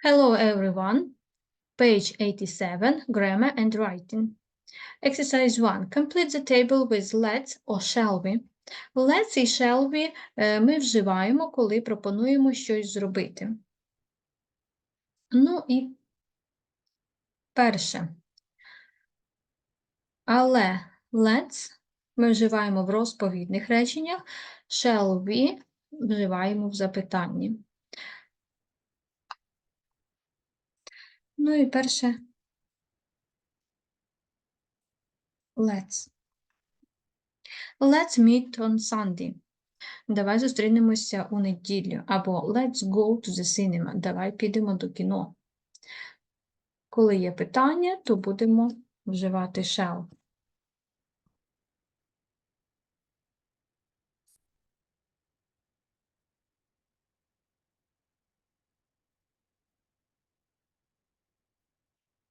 Hello everyone. Page 87, Grammar and Writing. Exercise 1. Complete the table with let's or shall we. Let's і shall we е, ми вживаємо, коли пропонуємо щось зробити. Ну і перше. Але let's ми вживаємо в розповідних реченнях, shall we вживаємо в запитанні. Ну і перше. Let's. Let's meet on Sunday. Давай зустрінемося у неділю. Або let's go to the cinema. Давай підемо до кіно. Коли є питання, то будемо вживати shall.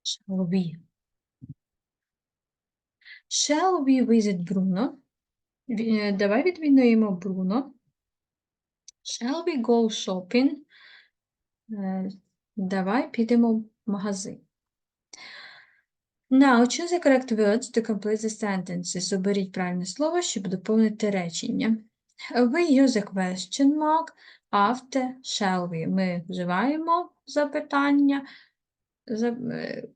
Shall we? Shall we visit Bruno? Е, Давай відвідуємо Бруно. Shall we go shopping? Е, Давай підемо в магазин. Now, choose the correct words to complete the sentences. Оберіть правильне слово, щоб доповнити речення. We use a question mark after shall we. Ми вживаємо запитання за- е,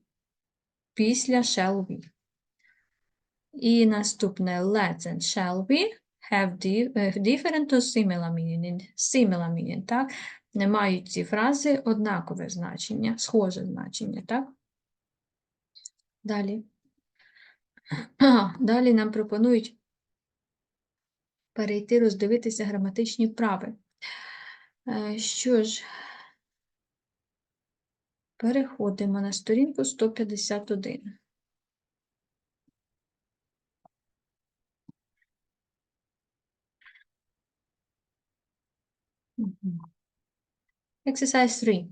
після shall we. І наступне let's and shall we have е, different or similar meaning. Similar meaning, так? Не мають ці фрази однакове значення, схоже значення, так? Далі. Далі нам пропонують перейти роздивитися граматичні вправи. Е, Що ж, переходимо на сторінку 151. Exercise 3.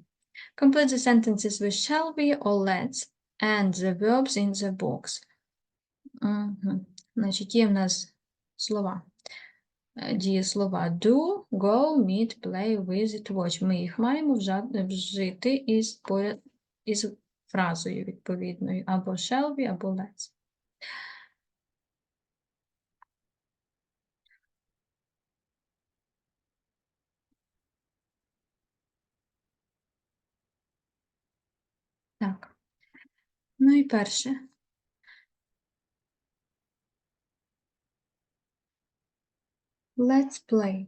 Complete the sentences with shall be or let's and the verbs in the box. Значить, є в нас слова. Е, Дієслова do, go, meet, play, visit, watch. Ми їх маємо вжити із, із фразою відповідною. Або shall be, або let's. Так. Ну і перше. Let's play.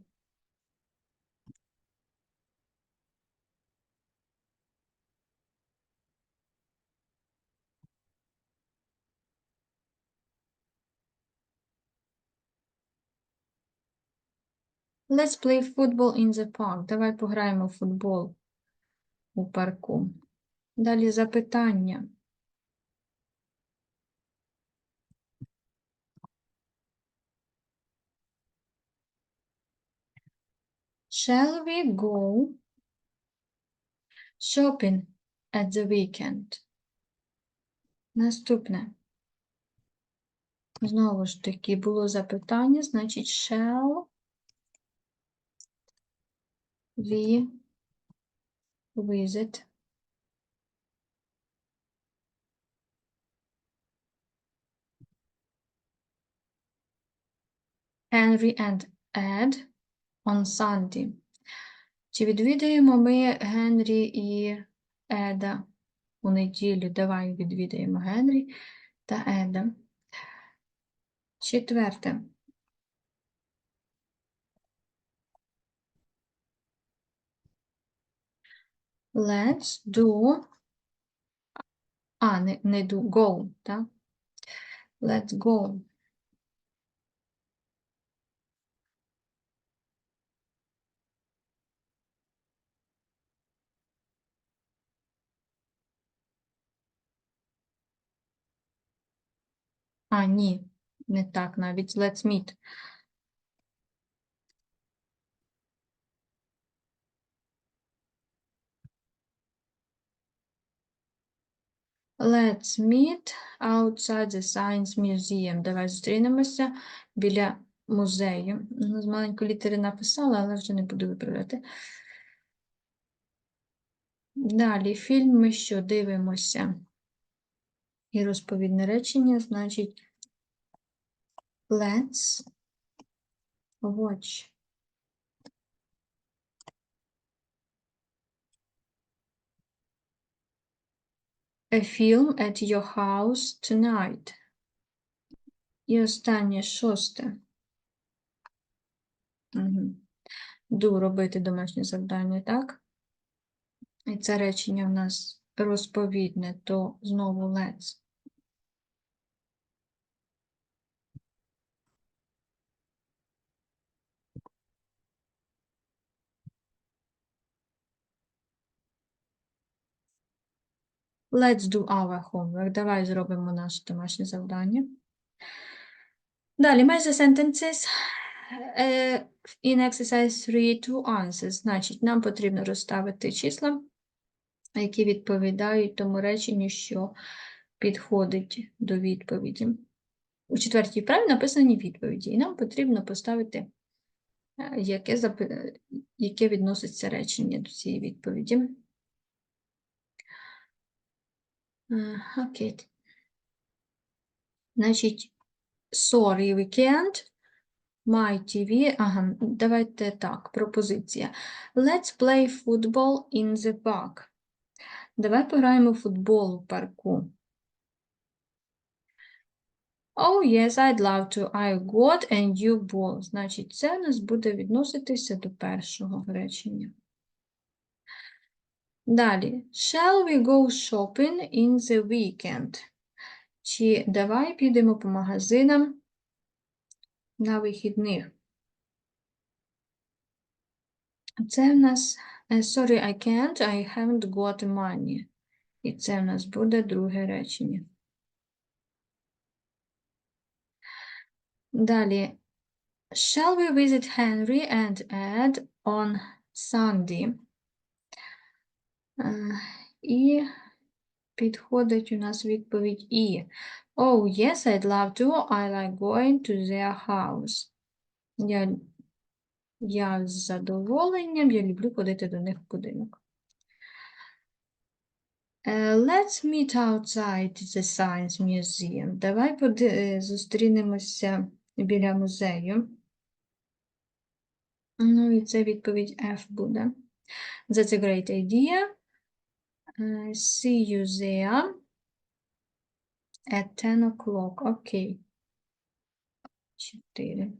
Let's play football in the park. Давай пограємо в футбол у парку. Далі запитання. Shall we go shopping at the weekend? Наступне. Знову ж таки, було запитання, значить, shall we visit Henry and Ed on? Чи відвідаємо ми Генрі і Еда у неділю? Давай відвідаємо Генрі та Еда. Четверте. Let's do. А, не, не do, go, так? Let's go. А, ні, не так навіть. Let's meet. Let's meet outside the Science Museum. Давай зустрінемося біля музею. Ну, З маленької літери написала, але вже не буду виправляти. Далі фільм ми що дивимося? І розповідне речення, значить, let's watch. A film at your house tonight. І останнє шосте. Угу. Ду робити домашнє завдання, так? І це речення в нас розповідне, то знову let's. Let's do our homework. Давай зробимо наше домашнє завдання. Далі, match the sentences in exercise 3 to answers. Значить, нам потрібно розставити числа, які відповідають тому реченню, що підходить до відповіді. У четвертій вправі написані відповіді, і нам потрібно поставити, е, яке, яке відноситься речення до цієї відповіді. Окей. Значить, sorry, we can't. My TV. Ага, давайте так, пропозиція. Let's play football in the park. Давай пограємо в футбол у парку. Oh, yes, I'd love to. I got a new ball. Значить, це у нас буде відноситися до першого речення. Далі. Shall we go shopping in the weekend? Чи давай підемо по магазинам на вихідних? Це в нас е, Sorry, I can't, I haven't got money. І це в нас буде друге речення. Далі. Shall we visit Henry and Ed on Sunday? Е, І підходить у нас відповідь І. Oh, yes, I'd love to. I like going to their house. Я, я з задоволенням, я люблю ходити до них в будинок. Е, Let's meet outside the Science Museum. Давай е, зустрінемося біля музею. Ну, і це відповідь F буде. That's a great idea. Е, See you there at 10 o'clock. Окей. Чотири.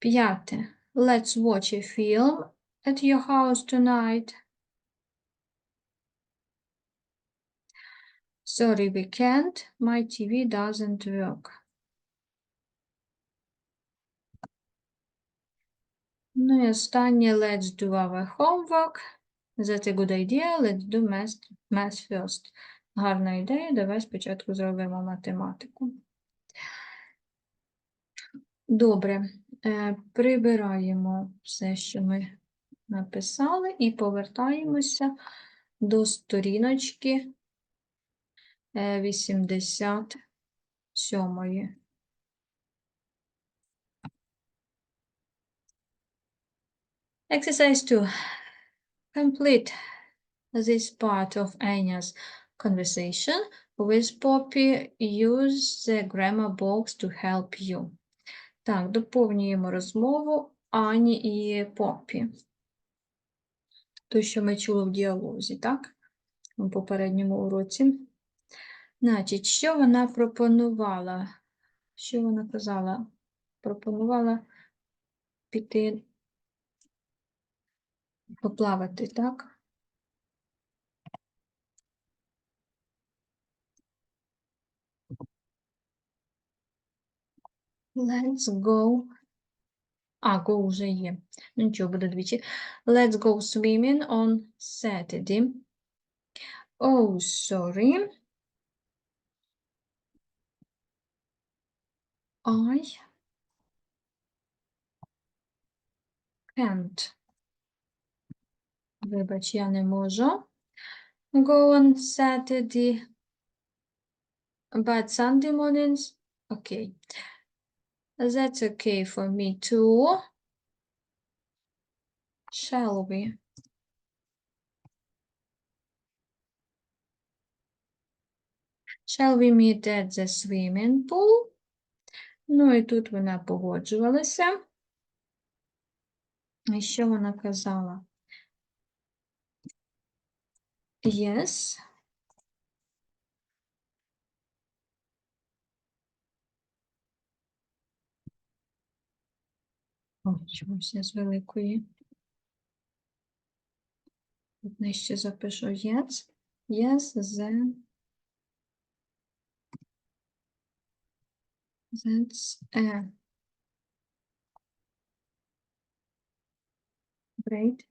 П'яте. Let's watch a film at your house tonight. Sorry, we can't. My TV doesn't work. Ну і останнє. Let's do our homework. That's a good idea. Let's do math, math first. Гарна ідея. Давай спочатку зробимо математику. Добре. Е, Прибираємо все, що ми написали, і повертаємося до сторіночки е, 87. Exercise 2. Complete this part of Anya's conversation with Poppy. Use the grammar box to help you. Так, доповнюємо розмову Ані і Поппі. То, що ми чули в діалозі, так? У попередньому уроці. Значить, що вона пропонувала? Що вона казала? Пропонувала піти поплавати, так? Let's go. А, go вже є. Ну, нічого, буде двічі. Let's go swimming on Saturday. Oh, sorry. I can't. Вибач, я не можу. Go on Saturday, but Sunday mornings, okay. That's okay for me too. Shall we? Shall we meet at the swimming pool? Ну і тут вона погоджувалася. І що вона казала? Yes. О, чомусь я з великої. Тут нижче запишу yes. Yes, then. That's a great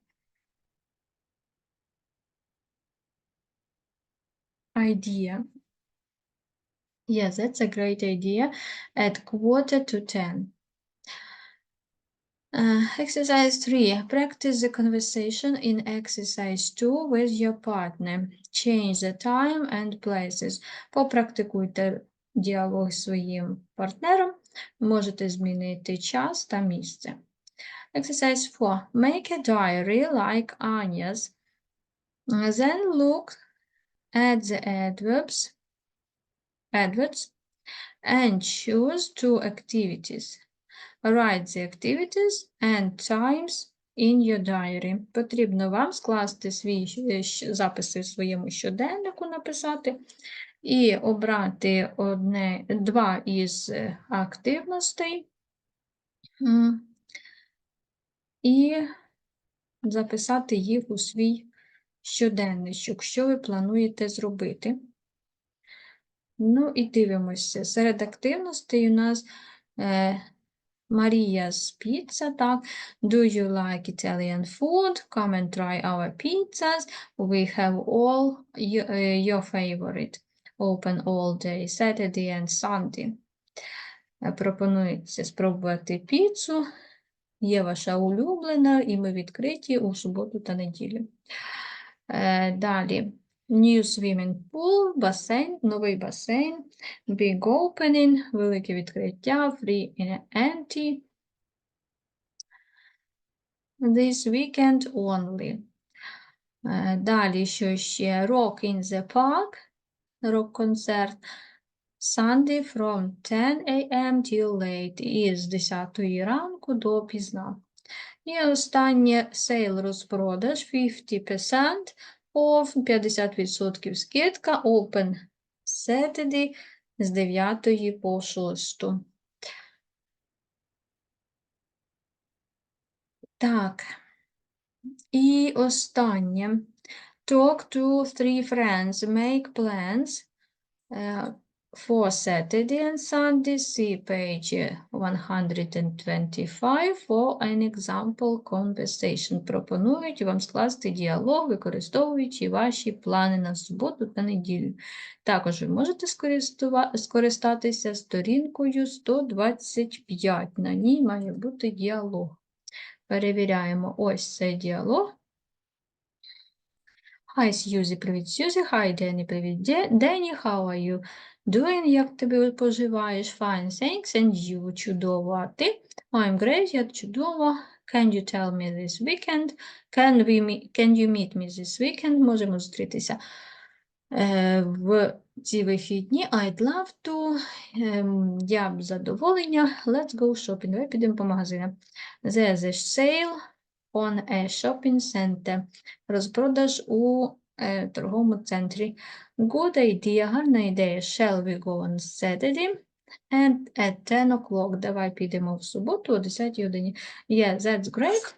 idea. Yes, that's a great idea at quarter to ten. Uh, exercise 3. Practice the conversation in exercise 2 with your partner. Change the time and places. Попрактикуйте діалог зі своїм партнером. Можете змінити час та місце. Exercise 4. Make a diary like Anya's. Uh, Then look at the adverbs, adverbs and choose two activities. Write the activities and times in your diary. Потрібно вам скласти свій щ- записи в своєму щоденнику, написати і обрати одне, два із е, активностей і записати їх у свій щоденничок, що ви плануєте зробити. Ну і дивимося. Серед активностей у нас е, Maria's Pizza, так. Do you like Italian food? Come and try our pizzas. We have all your, your favorite. Open all day, Saturday and Sunday. Е, Пропонується спробувати піцу. Є ваша улюблена, і ми відкриті у суботу та неділю. Е, Далі. New swimming pool, басейн, новий басейн, big opening, велике відкриття, free and empty. This weekend only. Е, Далі, що ще? Rock in the park, рок-концерт. Sunday from 10 a.m. till late, із 10 ранку до пізна. І останнє sale розпродаж 50% off, 50% скидка, open Saturday з 9 по 6. Так. І останнє. Talk to three friends, make plans е, for Saturday and Sunday. See page 125 for an example conversation. Пропонують вам скласти діалог, використовуючи ваші плани на суботу та неділю. Також ви можете скористатися сторінкою 125. На ній має бути діалог. Перевіряємо ось цей діалог. Hi, Сьюзі, привіт, Сьюзі. Hi, Дені, привіт, Дені. How are you doing? Як тебе поживаєш? Fine, thanks. And you? Чудово. А ти? I'm great, я чудово. Can you tell me this weekend? Can we meet, can you meet me this weekend? Можемо зустрітися е, в ці вихідні. I'd love to. Ем, я б задоволення. Let's go shopping. Давай підемо по магазинам. There's a sale on a shopping center. Розпродаж у е, торговому центрі. Good idea, гарна ідея. Shall we go on Saturday? And at 10 o'clock. Давай підемо в суботу о 10 годині. Yeah, that's great.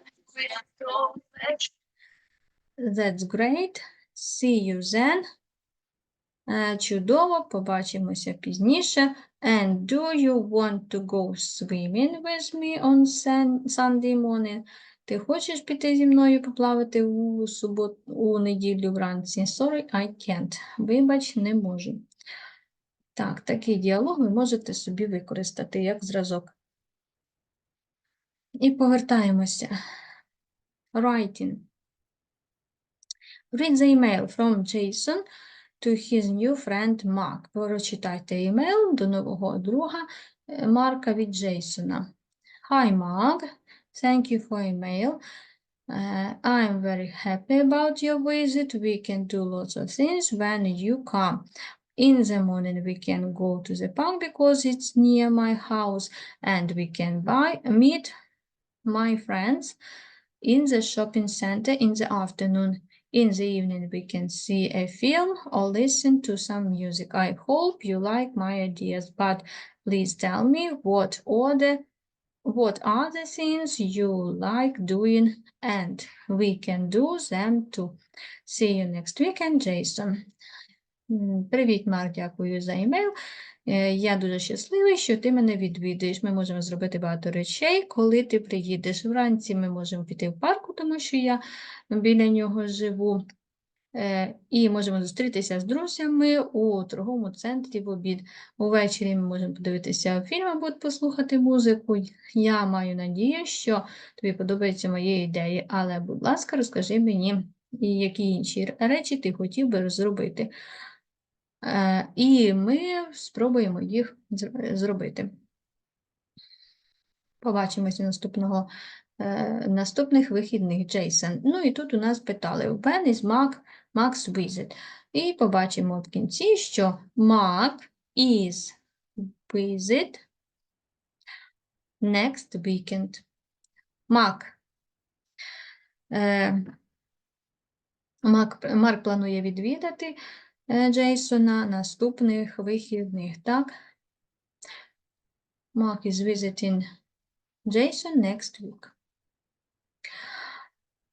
That's great. See you then. Е, Чудово, побачимося пізніше. And do you want to go swimming with me on Sunday morning? Ти хочеш піти зі мною поплавати у суботу, у неділю вранці? Sorry, I can't. Вибач, не можу. Так, такий діалог ви можете собі використати як зразок. І повертаємося. Writing. Read the email from Jason to his new friend Mark. Прочитайте email до нового друга е, Марка від Джейсона. Hi, Mark. Thank you for email. Uh, I'm very happy about your visit. We can do lots of things when you come. In the morning we can go to the park because it's near my house and we can buy meet my friends in the shopping center in the afternoon. In the evening we can see a film or listen to some music. I hope you like my ideas, but please tell me what order what are the things you like doing and we can do them too. See you next weekend, Jason. Привіт, Марк, дякую за імейл. Е, Я дуже щасливий, що ти мене відвідуєш. Ми можемо зробити багато речей, коли ти приїдеш. Вранці ми можемо піти в парку, тому що я біля нього живу. Е, І можемо зустрітися з друзями у торговому центрі в обід. Увечері ми можемо подивитися фільм або послухати музику. Я маю надію, що тобі подобаються мої ідеї, але, будь ласка, розкажи мені, які інші речі ти хотів би зробити. Е, І ми спробуємо їх зробити. Побачимося наступного, е, наступних вихідних, Джейсон. Ну і тут у нас питали, when is Mark, Max visit? І побачимо в кінці, що Mark is visit next weekend. Марк. Е, Марк, Марк планує відвідати е, Джейсона наступних вихідних, так? Mark is visiting Jason next week.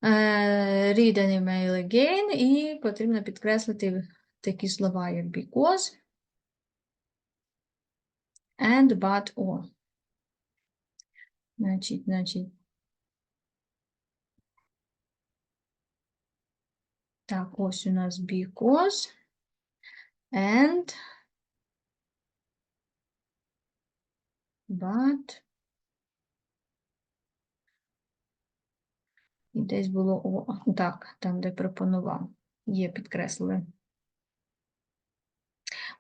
Е, Read an email again і потрібно підкреслити такі слова, як because and but or. Значить, значить. Так, ось у нас because and but і десь було о, так, там, де пропонував, є підкреслили.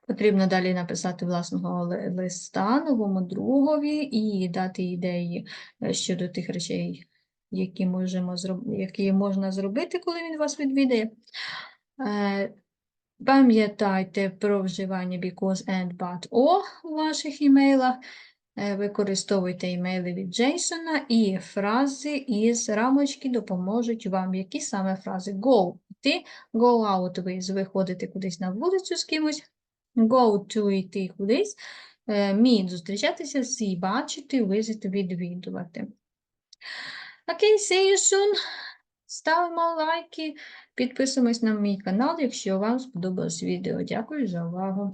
Потрібно далі написати власного листа новому другові і дати ідеї е, щодо тих речей, які, можемо які можна зробити, коли він вас відвідає. Е, Пам'ятайте про вживання because and but or у ваших імейлах. Е, Використовуйте імейли від Джейсона і фрази із рамочки допоможуть вам. Які саме фрази? Go – йти, go out – ви виходите кудись на вулицю з кимось, go to – йти кудись, е, meet – зустрічатися, see – бачити, visit – відвідувати. Окей, see you soon. Ставимо лайки, підписуємось на мій канал, якщо вам сподобалось відео. Дякую за увагу.